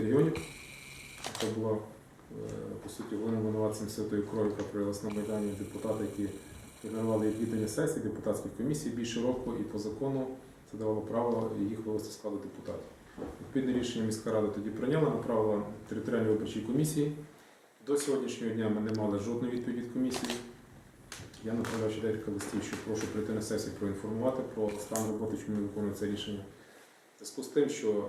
регіонів, яка була е, по суті головним винуватцем святої крові, яка проявилася на Майдані депутати, які ігнорували відвідання сесій депутатських комісій більше року, і по закону це давало право їх вивести складу депутатів. Відповідне рішення міська рада тоді прийняла, направила територіальні виборчі комісії. До сьогоднішнього дня ми не мали жодної відповіді від комісії. Я направляв ще декілька листів, що прошу прийти на сесію проінформувати про стан роботи, чому не це рішення. В зв'язку з тим, що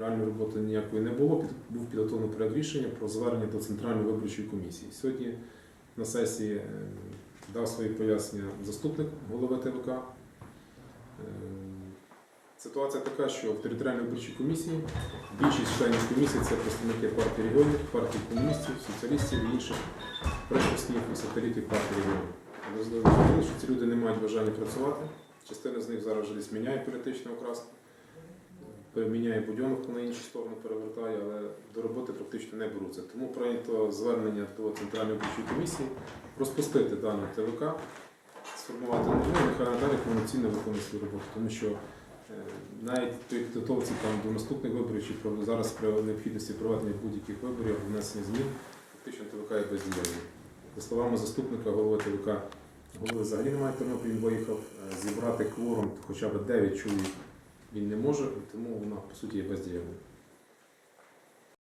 реальної роботи ніякої не було, був підготовлений проект рішення про звернення до Центральної виборчої комісії. Сьогодні на сесії е, дав свої пояснення заступник голови ТВК. Е, Ситуація така, що в територіальній виборчій комісії більшість членів комісії це представники партії регіонів, партії комуністів, соціалістів і інших прихистів і сателітів партії регіонів. Зрозуміли, що ці люди не мають бажання працювати. Частина з них зараз вже десь міняє політичну окраску, міняє будьоновку на іншу сторону, перевертає, але до роботи практично не беруться. Тому прийнято звернення до Центральної виборчої комісії розпустити дану ТВК, сформувати нову, нехай надалі повноцінно виконує свою роботу. Тому що е, навіть при підготовці там, до наступних виборів чи зараз при необхідності проведення будь-яких виборів, внесення змін, фактично ТВК є бездіяльним. За словами заступника голови ТВК, голови взагалі немає Тернопіль, він виїхав е, зібрати кворум хоча б 9 чоловік він не може, тому вона по суті є бездіяльною.